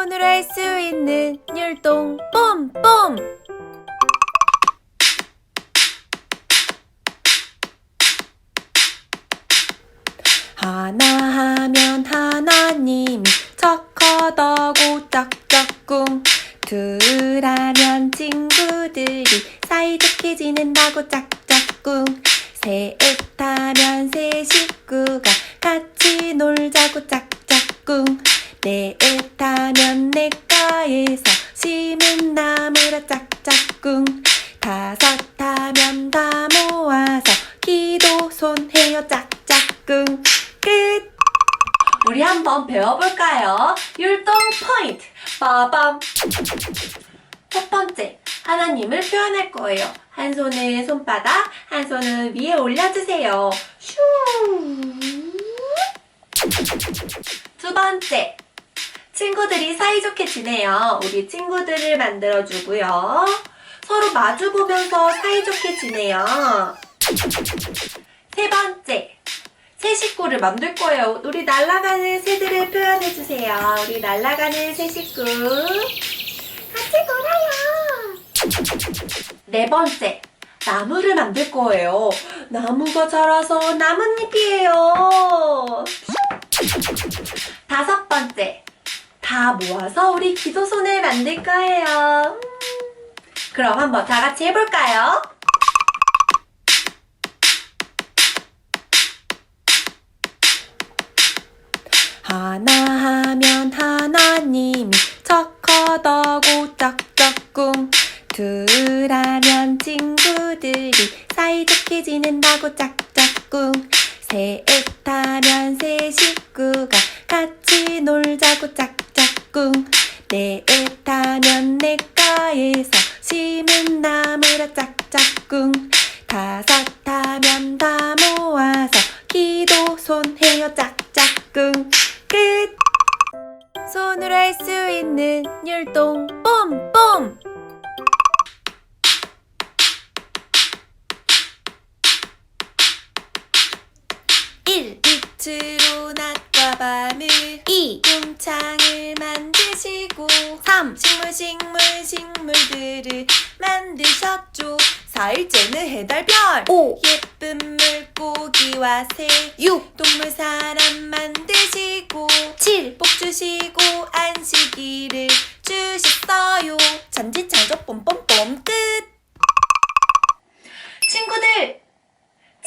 손으로 할 수 있는 율동. 뽐뽐 하나 하면 하나님이 척커더고 짝짝꿍 둘 하면 친구들이 사이좋게 지낸다고 짝짝꿍 셋 하면 세 식구가 같이 놀자고 짝짝꿍 넷하면 넷가에서 심은 나무라 짝짝꿍 다섯하면 다 모아서 기도 손 해요 짝짝꿍 끝! 우리 한번 배워볼까요? 율동 포인트! 빠밤! 첫 번째, 하나님을 표현할 거예요. 한 손은 손바닥, 한 손은 위에 올려주세요. 슈! 두 번째, 친구들이 사이좋게 지내요. 우리 친구들을 만들어주고요. 서로 마주보면서 사이좋게 지내요. 세 번째, 새 식구를 만들 거예요. 우리 날아가는 새들을 표현해주세요. 우리 날아가는 새 식구. 같이 놀아요. 네 번째, 나무를 만들 거예요. 나무가 자라서 나뭇잎이에요. 다섯 번째, 다 모아서 우리 기도손을 만들 거예요. 음. 그럼 한번 다 같이 해볼까요? 하나 하면 하나님이 척커더고 짝짝꿍 둘 하면 친구들이 사이좋게 지낸다고 짝짝꿍 셋 1. 빛으로 낮과 밤을 2. 꿈창을 만드시고 3. 식물 식물 식물들을 만드셨죠 4일째는 해달별 5. 예쁜 물고기와 새 6. 동물 사람 만드시고 7. 복 주시고 안식일을 주셨어요 잔지창조 뽐뽐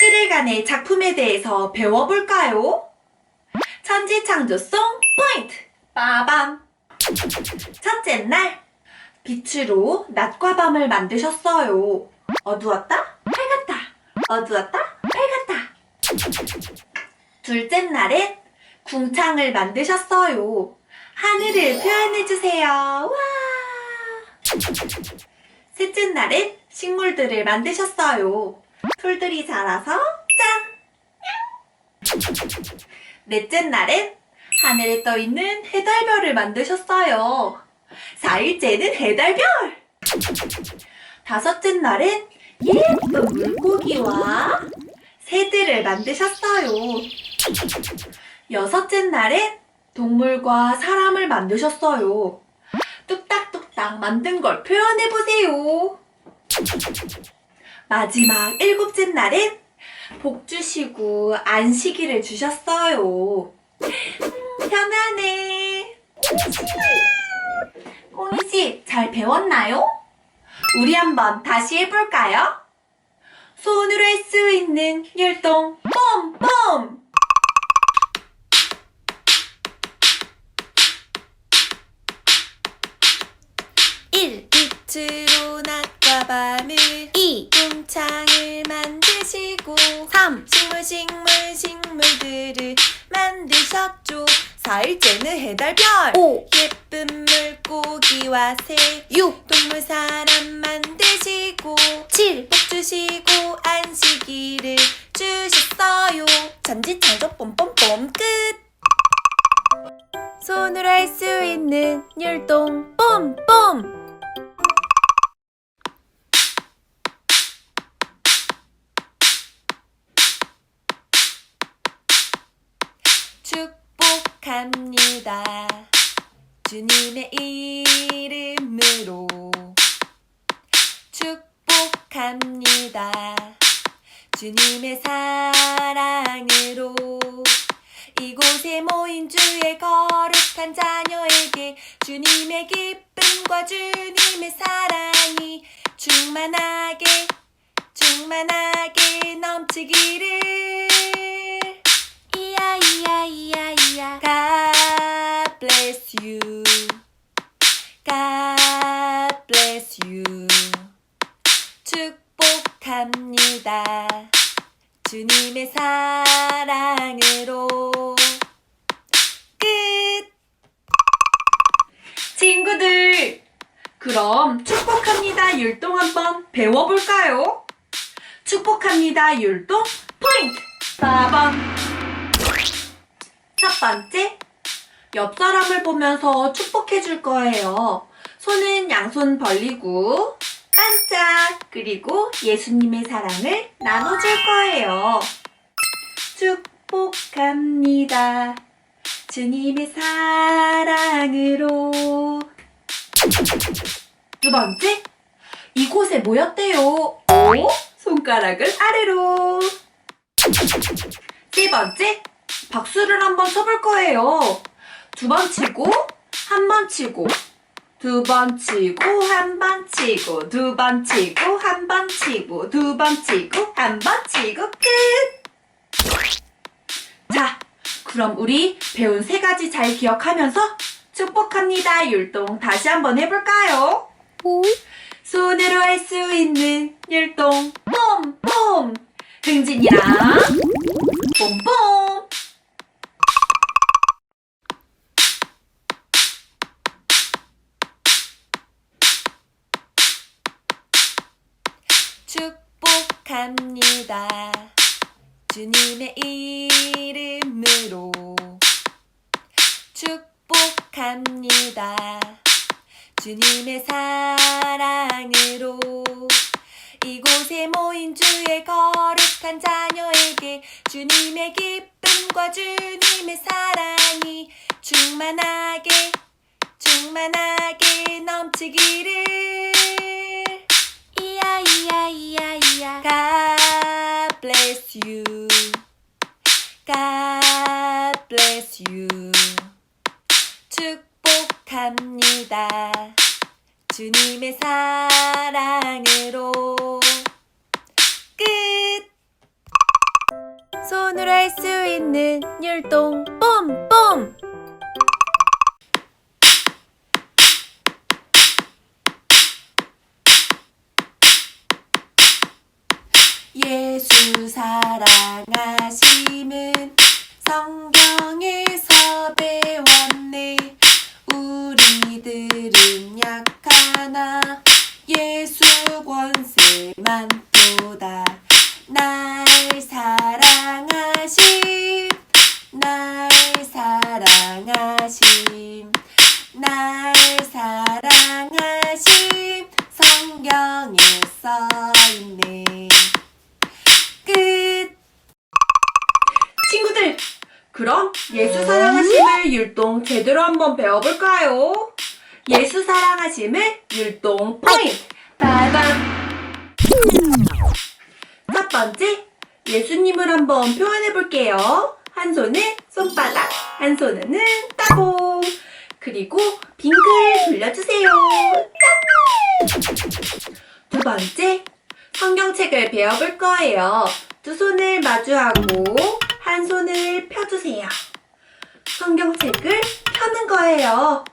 7일간의 작품에 대해서 배워볼까요? 천지창조송 포인트! 빠밤! 첫째 날, 빛으로 낮과 밤을 만드셨어요. 어두웠다? 밝았다. 어두웠다? 밝았다. 둘째 날엔 궁창을 만드셨어요. 하늘을 표현해주세요. 와! 셋째 날엔 식물들을 만드셨어요. 풀들이 자라서 짠! 넷째 날엔 하늘에 떠 있는 해달별을 만드셨어요. 4일째는 해달별! 다섯째 날엔 예쁜 물고기와 새들을 만드셨어요. 여섯째 날엔 동물과 사람을 만드셨어요. 뚝딱뚝딱 만든 걸 표현해보세요. 마지막 일곱째 날엔 복 주시고 안식일을 주셨어요. 음, 편하네. 꼬니씨, 잘 배웠나요? 우리 한번 다시 해볼까요? 손으로 할 수 있는 율동 뽐뽐! 일 빛으로 낮과 밤을 이 궁창을 만드시고 삼 식물 식물 식물들을 만드셨죠. 사일째는 해달별. 오. 예쁜 물고기와 새육. 동물 사람 만드시고 칠. 복 주시고 안식일을 주셨어요. 전지창조 뽐뽐뽐 끝. 손으로 할 수 있는 율동 뽐뽐 축복합니다. 주님의 이름으로 축복합니다. 주님의 사랑으로 이곳에 모인 주의 거룩한 자녀에게 주님의 기쁨과 주님의 사랑이 충만하게 충만하게 넘치기를 이야 이야 이야 이야. God bless you. God bless you. 축복합니다. 주님의 사랑으로. 끝. 친구들, 그럼 축복합니다 율동 한번 배워볼까요? 축복합니다 율동 포인트. 4번 첫 번째, 옆 사람을 보면서 축복해 줄 거예요. 손은 양손 벌리고 반짝 그리고 예수님의 사랑을 나눠줄 거예요. 축복합니다. 주님의 사랑으로 두 번째, 이곳에 모였대요. 오, 손가락을 아래로. 세 번째, 박수를 한번 쳐볼 거예요. 두 번 치고, 한 번 치고, 두 번 치고, 한 번 치고, 두 번 치고, 한 번 치고, 두 번 치고, 한 번 치고, 끝! 자, 그럼 우리 배운 세 가지 잘 기억하면서 축복합니다 율동 다시 한번 해볼까요? 손으로 할 수 있는 율동 뽐뽐 흥진이랑 뽐뽐 축복합니다. 주님의 이름으로 축복합니다. 주님의 사랑으로 이곳에 모인 주의 거룩한 자녀에게 주님의 기쁨과 주님의 사랑이 충만하게 충만하게 넘치기를 bless you. God bless you. 축복합니다. 주님의 사랑으로. 끝. 손으로 할 수 있는 율동. 뽐뽐 예 수 사랑하심은 성경에서 배웠네. 우리들은 약하나 예수 권세만 보다. 날 사랑하심 날 사랑하심 날 사랑하심 성경에 써있네 그럼 예수 사랑하심을 율동 제대로 한번 배워볼까요? 예수 사랑하심을 율동 포인트 빠밤 첫 번째 예수님을 한번 표현해 볼게요. 한 손은 손바닥, 한 손은 따봉. 그리고 빙글 돌려주세요. 짠! 두 번째 성경책을 배워볼 거예요. 두 손을 마주하고 한 손을 펴주세요. 성경책을 펴는 거예요.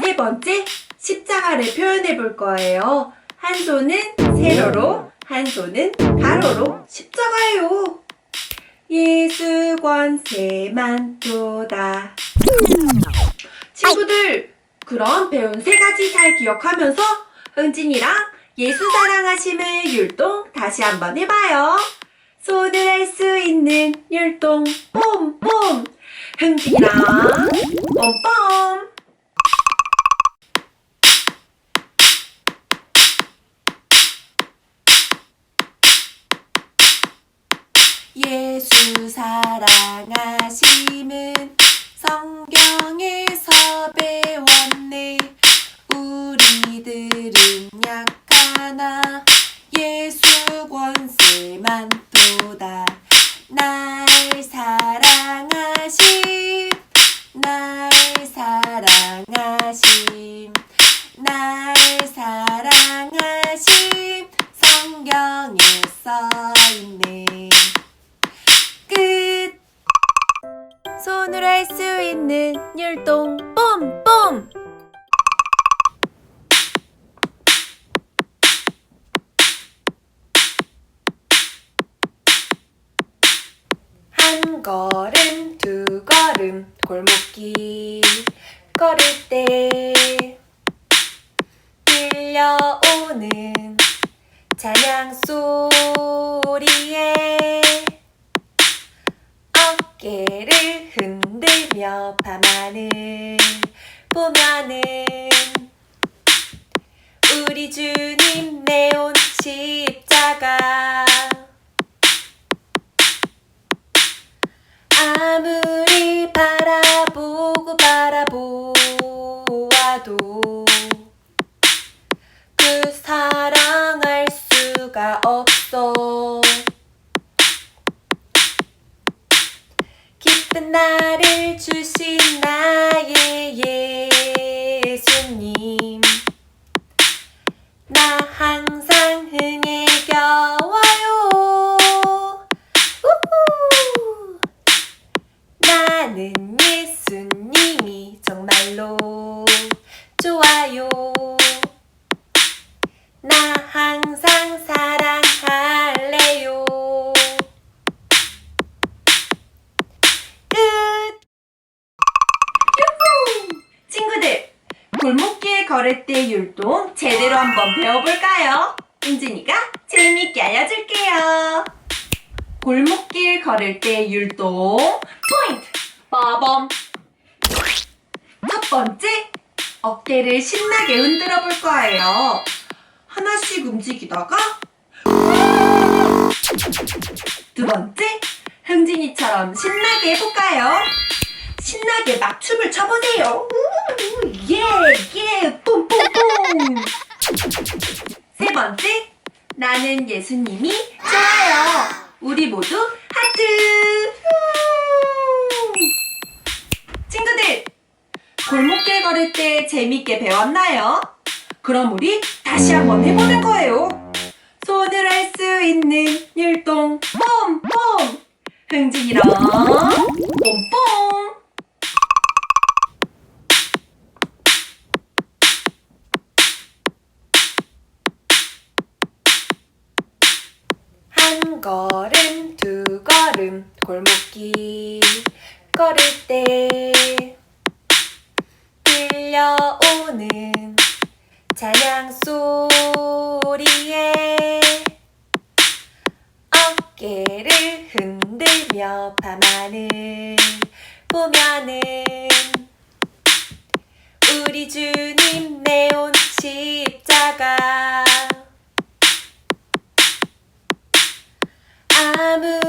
세 번째 십자가를 표현해 볼 거예요. 한 손은 세로로, 한 손은 가로로 십자가예요. 예수 권세만 도다. 친구들, 그럼 배운 세 가지 잘 기억하면서 흥진이랑 예수 사랑하심을 율동 다시 한번 해봐요. 손을 할수 있는 율동. 뽐뽐 흥진이랑 뽐뽐 예수 사랑하심은 성경 사랑하심 성경에 써있네. 끝. 손으로 할 수 있는 율동. 뽐뽐 한 걸음 두 걸음 골목길 걸을 때 들려오는 찬양 소리에 어깨를 흔들며 밤하늘 보면은 우리 주님 내온 십자가 아무리 바라보고 바라보아도 수가 없어. 기쁜 나를 주신 나의 예수님. 나 항상 흥에 겨워요. 우후. 나는 예수님이 정말로 한번 배워볼까요? 은진이가 재미있게 알려줄게요. 골목길 걸을 때 율동 포인트! 빠범! 첫 번째, 어깨를 신나게 흔들어 볼 거예요. 하나씩 움직이다가 두 번째, 흥진이처럼 신나게 해볼까요? 신나게 막 춤을 춰보세요. 우, 예, 예, 뿜뿜뿜. 세 번째, 나는 예수님이 좋아요. 우리 모두 하트. 후. 친구들, 골목길 걸을 때 재밌게 배웠나요? 그럼 우리 다시 한번 해보는 거예요. 손을 할 수 있는 율동 뽐뽐. 흥진이랑 뽐뽐. 한 걸음 두 걸음 골목길 걸을 때 들려오는 찬양 소리에 어깨를 흔들며 밤하늘 보면은 우리 주님 내온 십자가 아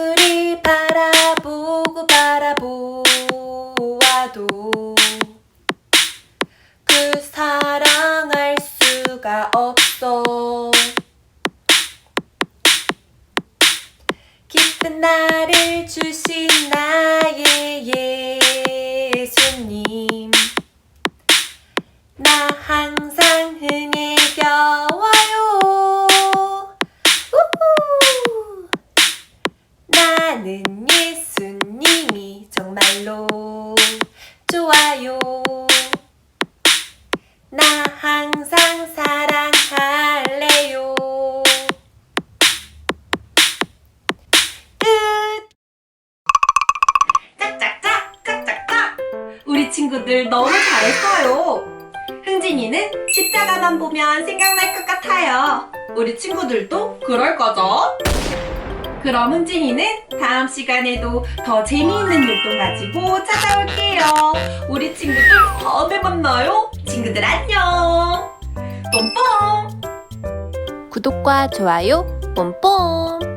흥진이는 십자가만 보면 생각날 것 같아요. 우리 친구들도 그럴 거죠? 그럼 흥진이는 다음 시간에도 더 재미있는 율동 가지고 찾아올게요. 우리 친구들 다음에 만나요. 친구들 안녕. 뽐뽐. 구독과 좋아요 뽐뽐!